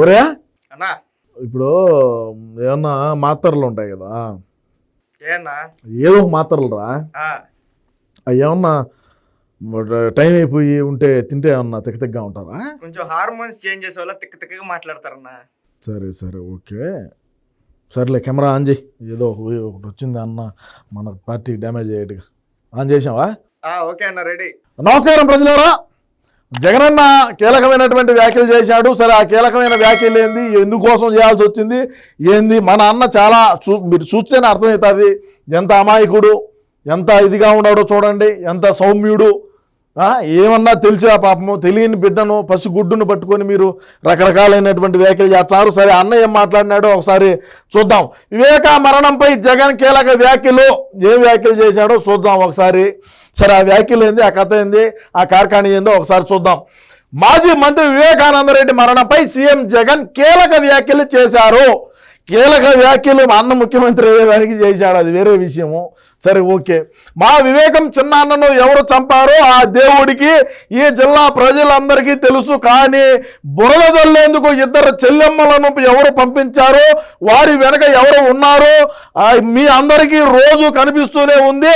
ఒరే? అన్నా. ఇప్పుడు ఏమన్నా మాత్రలు ఉంటాయి కదా. ఏదో ఒక మాత్రలు రా. ఏమన్నా టైం అయిపోయి ఉంటే తింటే ఏమన్నా తిక్క తిక్కగా ఉంటారా? కొంచెం హార్మోన్స్ చేంజ్ చేసే వల్ల తిక్క తిక్కగా మాట్లాడతారన్నా. సరే సరే ఓకే. సర్లే కెమెరా ఆన్ చేయి. ఏదో ఒక- ఒకటి వచ్చింది అన్న మన పార్టీ డ్యామేజ్ అయ్యేట్టుగా. ఆన్ చేసావా ఓకే అన్న రెడీ. నమస్కారం ప్రజలారా. జగనన్న కీలకమైనటువంటి వ్యాఖ్యలు చేశాడు. సరే ఆ కీలకమైన వ్యాఖ్యలు ఏంది? ఎందుకోసం చేయాల్సి వచ్చింది? ఏంది? మన అన్న చాలా చూ మీరు చూస్తేనే అర్థమవుతుంది. ఎంత అమాయకుడు ఎంత ఇదిగా ఉన్నాడో చూడండి. ఎంత సౌమ్యుడు ఏమన్నా తెలిసా పాపము? తెలియని బిడ్డను పసిగుడ్డును పట్టుకొని మీరు రకరకాలైనటువంటి వ్యాఖ్యలు చేస్తారు. సరే అన్న ఏం మాట్లాడినాడో ఒకసారి చూద్దాం. వివేక మరణంపై జగన్ కీలక వ్యాఖ్యలు ఏం వ్యాఖ్యలు చేశాడో చూద్దాం ఒకసారి. సరే ఆ వ్యాఖ్యలు ఏంది? ఆ కథ ఏంది? ఆ కార్ఖాని ఏందో ఒకసారి చూద్దాం. మాజీ మంత్రి వివేకానందరెడ్డి మరణంపై సీఎం జగన్ కీలక వ్యాఖ్యలు చేశారు. కీలక వ్యాఖ్యలు అన్న ముఖ్యమంత్రి అయ్యేదానికి చేశాడు. అది వేరే విషయము. సరే ఓకే. మా వివేకం చిన్నాన్నను ఎవరు చంపారో ఆ దేవుడికి ఈ జిల్లా ప్రజలందరికీ తెలుసు. కానీ బురద జల్లేందుకు ఇద్దరు చెల్లెమ్మలను ఎవరు పంపించారో వారి వెనక ఎవరు ఉన్నారో మీ అందరికీ రోజు కనిపిస్తూనే ఉంది.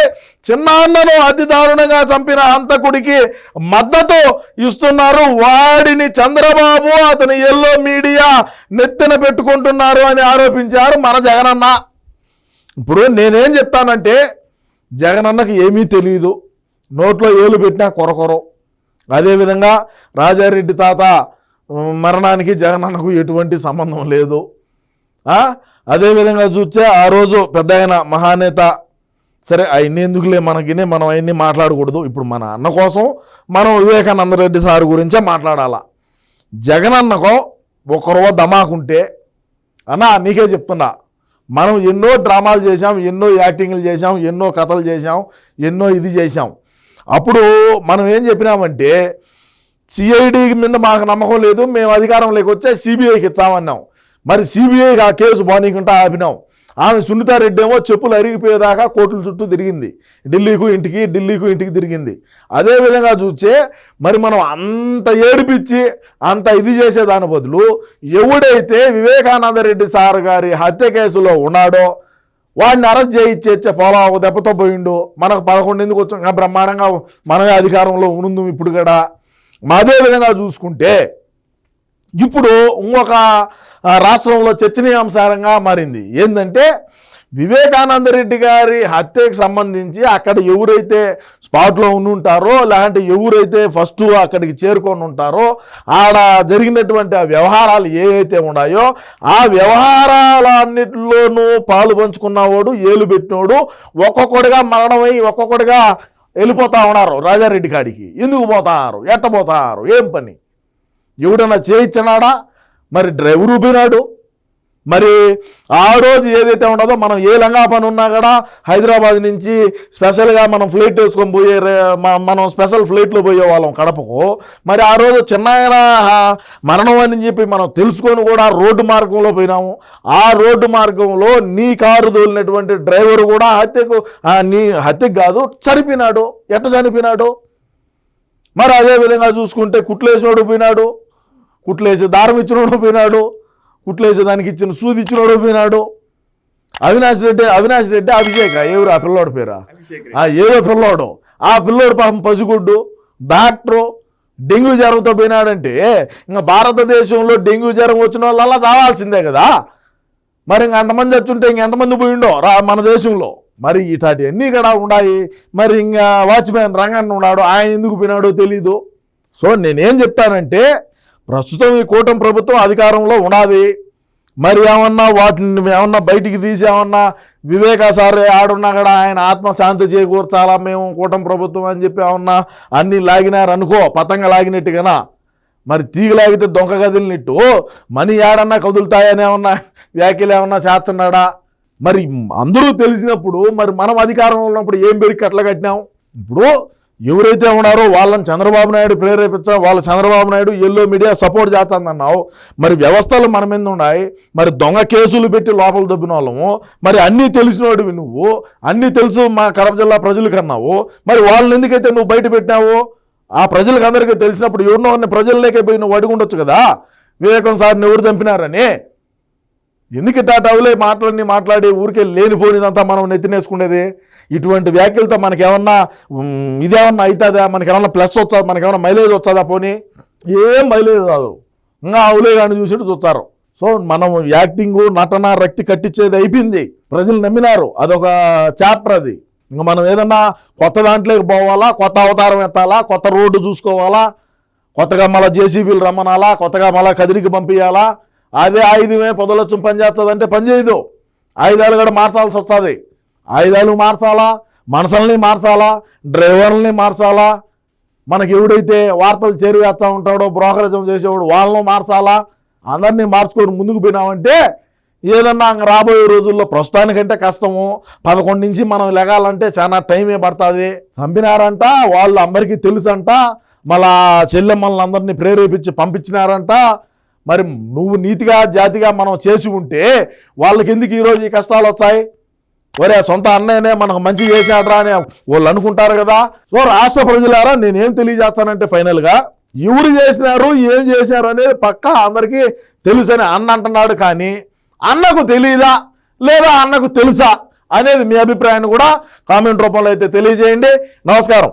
చిన్నాన్నను అతి దారుణంగా చంపిన హంతకుడికి మద్దతు ఇస్తున్నారు. వాడిని చంద్రబాబు అతని ఎల్లో మీడియా నెత్తిన పెట్టుకుంటున్నారు అని ఆరోపించారు మన జగనన్న. ఇప్పుడు నేనేం చెప్తానంటే జగనన్నకి ఏమీ తెలియదు నోట్లో ఏలు పెట్టినా కొరకొరం అదేవిధంగా రాజారెడ్డి తాత మరణానికి మరణానికి జగనన్నకు ఎటువంటి సంబంధం లేదు. అదేవిధంగా చూస్తే ఆ రోజు పెద్ద ఆయన మహానేత. సరే అవన్నీ ఎందుకులే మనకినే మనం అవన్నీ మాట్లాడకూడదు. ఇప్పుడు మన అన్న కోసం మనం వివేకానంద రెడ్డి సార్ గురించే మాట్లాడాలా. జగనన్నకో ఒకరో దమాకుంటే అన్నా నీకే చెప్తున్నా. మనం ఎన్నో డ్రామాలు చేశాం ఎన్నో యాక్టింగ్లు చేశాం ఎన్నో కథలు చేశాం ఎన్నో ఇది చేశాం. అప్పుడు మనం ఏం చెప్పినామంటే సిఐడి మీద మాకు నమ్మకం లేదు మేము అధికారంలోకి లేకొచ్చే సిబిఐకి ఇచ్చామన్నాం. మరి సిబిఐకి ఆ కేసు బానీకుంటా ఆపినాం. ఆమె సునీతారెడ్డి ఏమో చెప్పులు అరిగిపోయేదాకా కోర్టుల చుట్టూ తిరిగింది. ఢిల్లీకు ఇంటికి ఢిల్లీకు ఇంటికి తిరిగింది. అదే విధంగా చూస్తే మరి మనం అంత ఏడిపించి అంత ఇది చేసేదాని బదులు ఎవడైతే వివేకానంద రెడ్డి సార్ గారి హత్య కేసులో ఉన్నాడో వాడిని అరెస్ట్ చేయించేచ్చే ఫాలో ఒక దెబ్బతో పోయిండు. మనకు పదకొండు ఎందుకు వచ్చాం బ్రహ్మాండంగా మనమే అధికారంలో ఉండు ఇప్పుడు కూడా. అదే విధంగా చూసుకుంటే ఇప్పుడు ఇంకొక రాష్ట్రంలో చర్చనీయాంశారంగా మారింది. ఏంటంటే వివేకానంద రెడ్డి గారి హత్యకు సంబంధించి అక్కడ ఎవరైతే స్పాట్లో ఉండి ఉంటారో లేదంటే ఎవరైతే ఫస్ట్ అక్కడికి చేరుకొని ఉంటారో ఆడ జరిగినటువంటి ఆ వ్యవహారాలు ఏవైతే ఉన్నాయో ఆ వ్యవహారాలన్నిటిలోనూ పాలు పంచుకున్నవాడు ఏలు పెట్టినోడు ఒక్కొక్కడిగా మరణమై ఒక్కొక్కడిగా వెళ్ళిపోతా ఉన్నారు రాజారెడ్డి కాడికి. ఎందుకు పోతారు? ఎట్టబోతారు ఏం పని? ఎవడన్నా చేయించినాడా? మరి డ్రైవర్ ఊపినాడు మరి ఆ రోజు ఏదైతే ఉండదో మనం ఏ లంగా పని ఉన్నా కూడా హైదరాబాద్ నుంచి స్పెషల్గా మనం ఫ్లైట్ వేసుకొని పోయే రే- మనం స్పెషల్ ఫ్లైట్లో పోయే వాళ్ళం కడపకు. మరి ఆ రోజు చిన్నాయన మరణం అని చెప్పి మనం తెలుసుకొని కూడా రోడ్డు మార్గంలో పోయినాము. ఆ రోడ్డు మార్గంలో నీ కారు తోలినటువంటి డ్రైవర్ కూడా హత్యకు నీ హత్యకు కాదు చనిపోయినాడు. ఎట్ట చనిపోయినాడు? మరి అదే విధంగా చూసుకుంటే కుట్లేసినోడు పోయినాడు. కుట్లేసి దారం ఇచ్చినోడు పోయినాడు కుట్లేసి దానికి ఇచ్చిన సూది ఇచ్చినోడు పోయినాడు. అవినాష్ రెడ్డి అవినాష్ రెడ్డి అభిషేక్. ఎవరు ఆ పిల్లోడు పేరా? ఆ ఏదో పిల్లోడు? ఆ పిల్లోడు పాపం పసిగుడ్డు డాక్టరు డెంగ్యూ జ్వరంతో పోయినాడంటే ఇంకా భారతదేశంలో డెంగ్యూ జ్వరం వచ్చిన వాళ్ళల్లా చావాల్సిందే కదా. మరి ఇంక అంతమంది వచ్చుంటే ఇంకెంతమంది పోయిండో రా మన దేశంలో. మరి ఇటాటి అన్నీ కూడా ఉన్నాయి మరి ఇంకా వాచ్మెన్ రంగన్న ఉన్నాడు. ఆయన ఎందుకు పోయినాడో తెలీదు. సో నేనేం చెప్తానంటే ప్రస్తుతం ఈ కూటమి ప్రభుత్వం అధికారంలో ఉన్నది. మరి ఏమన్నా వాటిని ఏమన్నా బయటికి తీసి ఏమన్నా వివేకా సార్ ఆడున్నా కూడా ఆయన ఆత్మశాంతి చేకూర్చాలా మేము కూటమి ప్రభుత్వం అని చెప్పి ఏమన్నా అన్నీ లాగినారనుకో పతంగ లాగినట్టుగానా? మరి తీగ లాగితే దొంగ కదిలినట్టు మనీ ఏడన్నా కదులుతాయని ఏమన్నా వ్యాఖ్యలు ఏమన్నా చేస్తున్నాడా? మరి అందరూ తెలిసినప్పుడు మరి మనం అధికారంలో ఉన్నప్పుడు ఏం పెరిగి కట్టలు కట్టినాం? ఇప్పుడు ఎవరైతే ఉన్నారో వాళ్ళని చంద్రబాబు నాయుడు ప్రేరేపించడం వాళ్ళ Chandrababu Naidu yellow media support చేస్తుందన్నావు మరి వ్యవస్థలు మన మీద ఉన్నాయి. మరి దొంగ కేసులు పెట్టి లోపల దొబ్బిన వాళ్ళము. మరి అన్నీ తెలిసినోడివి నువ్వు. అన్నీ తెలుసు మా కడప జిల్లా ప్రజలకు అన్నావు. మరి వాళ్ళని ఎందుకైతే నువ్వు బయట పెట్టినావు? ఆ ప్రజలకు అందరికీ తెలిసినప్పుడు ఎవరినో ప్రజల్లోకి పోయి నువ్వు అడుగుండొచ్చు కదా. వివేకం సార్ని ఎవరు చంపినారని? ఎందుకు ఇట్టా టవులే మాటలన్నీ మాట్లాడి ఊరికే లేనిపోనిదంతా మనం నెత్తినేసుకునేది? ఇటువంటి వ్యాఖ్యలతో మనకేమన్నా ఇదేమన్నా అవుతుందా మనకేమన్నా ప్లస్ వస్తుంది మనకేమన్నా మైలేజ్ వస్తుందా పోనీ? ఏం మైలేజ్ కాదు ఇంకా అవులే కానీ చూసేట్టు చూస్తారు. సో మనం యాక్టింగ్ నటన రక్తి కట్టించేది అయిపోయింది. ప్రజలు నమ్మినారు. అదొక చాప్టర్ అది. ఇంకా మనం ఏదన్నా కొత్త దాంట్లోకి పోవాలా? కొత్త అవతారం ఎత్తాలా? కొత్త రోడ్డు చూసుకోవాలా? కొత్తగా మళ్ళీ జేసీబీలు రమ్మనాలా? కొత్తగా మళ్ళీ కదిరికి పంపించాలా అదే ఆయుధమే పొదలొచ్చు పని చేస్తుందంటే పని చేయదు. ఆయుధాలు కూడా మార్చాల్సి వస్తుంది. ఆయుధాలు మార్చాలా? మనసుల్ని మార్చాలా? డ్రైవర్లని మార్చాలా? మనకి ఎవడైతే వార్తలు చేరువేస్తా ఉంటాడో బ్రోకరేజం చేసేవాడు వాళ్ళను మార్చాలా? అందరినీ మార్చుకొని ముందుకు పోయినామంటే ఏదన్నా రాబోయే రోజుల్లో ప్రస్తుతానికంటే కష్టము. పదకొండు నుంచి మనం లెగాలంటే చాలా టైమే పడుతుంది. చంపినారంట వాళ్ళు అందరికీ తెలుసంట. మళ్ళా చెల్లెమ్మల్ని అందరినీ ప్రేరేపించి పంపించినారంట. మరి నువ్వు నీతిగా జాతిగా మనం చేసి ఉంటే వాళ్ళకి ఎందుకు ఈరోజు ఈ కష్టాలు వచ్చాయి? ఒరే సొంత అన్నయ్యనే మనకు మంచి చేశాడ్రా అని వాళ్ళు అనుకుంటారు కదా? సో రాష్ట్ర ప్రజలారా నేనేం తెలియజేస్తానంటే ఫైనల్గా ఎవరు చేసినారు ఏం చేశారు అనేది పక్కా అందరికీ తెలుసని అన్న అంటున్నాడు కానీ అన్నకు తెలియదా లేదా అన్నకు తెలుసా అనేది మీ అభిప్రాయాన్ని కూడా కామెంట్ రూపంలో అయితే తెలియజేయండి. నమస్కారం.